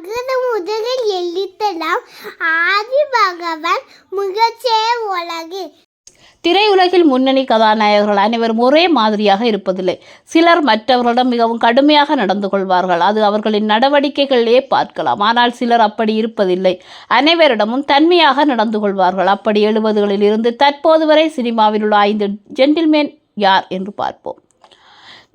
அகர முதலில் எழுத்தலாம். ஆதி பகவான் முகச்சே உலகு. திரையுலகில் முன்னணி கதாநாயகர்கள் அனைவரும் ஒரே மாதிரியாக இருப்பதில்லை. சிலர் மற்றவர்களிடம் மிகவும் கடுமையாக நடந்து கொள்வார்கள். அது அவர்களின் நடவடிக்கைகளிலே பார்க்கலாம். ஆனால் சிலர் அப்படி இருப்பதில்லை. அனைவரிடமும் தன்மையாக நடந்து கொள்வார்கள். அப்படி எழுபதுகளில் இருந்து தற்போது வரை சினிமாவில் உள்ள ஐந்து ஜென்டில்மேன் யார் என்று பார்ப்போம்.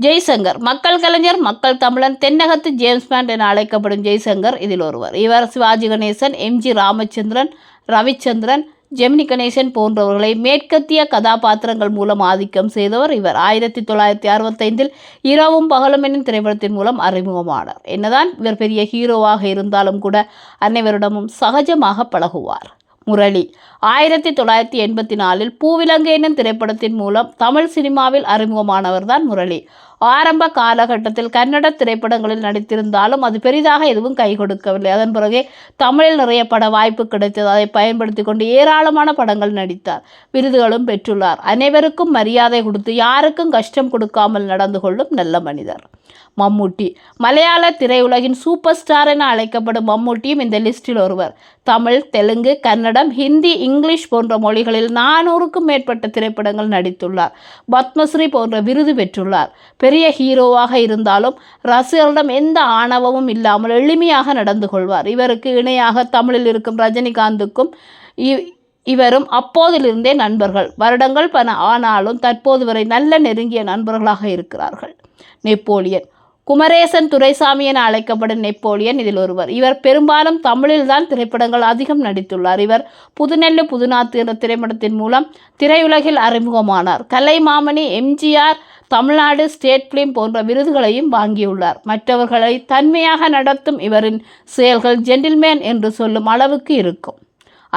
ஜெய்சங்கர். மக்கள் கலைஞர் மக்கள் தமிழன் தென்னகத்து ஜேம்ஸ் என அழைக்கப்படும் ஜெய்சங்கர் இதில் ஒருவர். இவர் சிவாஜி கணேசன் எம்ஜி ராமச்சந்திரன் ரவிச்சந்திரன் ஜெமினி கணேசன் போன்றவர்களை மேற்கத்திய கதாபாத்திரங்கள் மூலம் ஆதிக்கம் செய்தவர் இவர். ஆயிரத்தி தொள்ளாயிரத்தி அறுபத்தைந்தில் இரவும் பகலும் என்னும் திரைப்படத்தின் மூலம் அறிமுகமானார். என்னதான் இவர் பெரிய ஹீரோவாக இருந்தாலும் கூட அனைவரிடமும் சகஜமாக பழகுவார். முரளி. ஆயிரத்தி தொள்ளாயிரத்தி எண்பத்தி நாலில் பூவிலங்கு என்னும் திரைப்படத்தின் மூலம் தமிழ் சினிமாவில் அறிமுகமானவர் தான் முரளி. ஆரம்ப காலகட்டத்தில் கன்னட திரைப்படங்களில் நடித்திருந்தாலும் அது பெரிதாக எதுவும் கை கொடுக்கவில்லை. அதன் பிறகே தமிழில் நிறைய பட வாய்ப்பு கிடைத்தது. அதை பயன்படுத்தி கொண்டு ஏராளமான படங்கள் நடித்தார் விருதுகளும் பெற்றுள்ளார். அனைவருக்கும் மரியாதை கொடுத்து யாருக்கும் கஷ்டம் கொடுக்காமல் நடந்து கொள்ளும் நல்ல மனிதர். மம்முட்டி. மலையாள திரையுலகின் சூப்பர் ஸ்டார் என அழைக்கப்படும் மம்முட்டியும் இந்த லிஸ்டில் ஒருவர். தமிழ் தெலுங்கு கன்னடம் ஹிந்தி இங்கிலீஷ் போன்ற மொழிகளில் நானூறுக்கும் மேற்பட்ட திரைப்படங்கள் நடித்துள்ளார். பத்மஸ்ரீ போன்ற விருது பெற்றுள்ளார். பெரிய ஹீரோவாக இருந்தாலும் ரசிகர்களிடம் எந்த ஆணவமும் இல்லாமல் எளிமையாக நடந்து கொள்வார். இவருக்கு இணையாக தமிழில் இருக்கும் ரஜினிகாந்துக்கும் இ- இவரும் அப்போதிலிருந்தே நண்பர்கள். வருடங்கள் பல ஆனாலும் தற்போது வரை நல்ல நெருங்கிய நண்பர்களாக இருக்கிறார்கள். நெப்போலியன். குமரேசன் துரைசாமி என அழைக்கப்படும் நெப்போலியன் இதில் ஒருவர். இவர் பெரும்பாலும் தமிழில்தான் திரைப்படங்கள் அதிகம் நடித்துள்ளார். இவர் புதுநெல்லு புதுநாத்து என்ற திரைப்படத்தின் மூலம் திரையுலகில் அறிமுகமானார். கலை மாமணி எம்ஜிஆர் தமிழ்நாடு ஸ்டேட் பிலிம் போன்ற விருதுகளையும் வாங்கியுள்ளார். மற்றவர்களை தன்மையாக நடத்தும் இவரின் செயல்கள் ஜென்டில்மேன் என்று சொல்லும் அளவுக்கு இருக்கும்.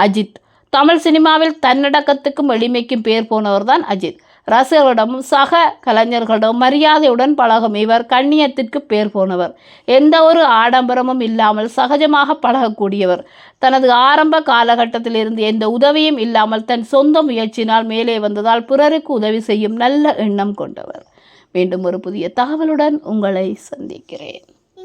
அஜித். தமிழ் சினிமாவில் தன்னடக்கத்துக்கும் எளிமைக்கும் பேர் போனவர்தான் அஜித். ரசிகர்களிடமும் சக கலைஞர்களிடம் மரியாதையுடன் பழகும் இவர் கண்ணியத்திற்கு பேர் போனவர். எந்த ஒரு ஆடம்பரமும் இல்லாமல் சகஜமாக பழகக்கூடியவர். தனது ஆரம்ப காலகட்டத்தில் இருந்து எந்த உதவியும் இல்லாமல் தன் சொந்த முயற்சியினால் மேலே வந்ததால் பிறருக்கு உதவி செய்யும் நல்ல எண்ணம் கொண்டவர். மீண்டும் ஒரு புதிய தகவலுடன் உங்களை சந்திக்கிறேன்.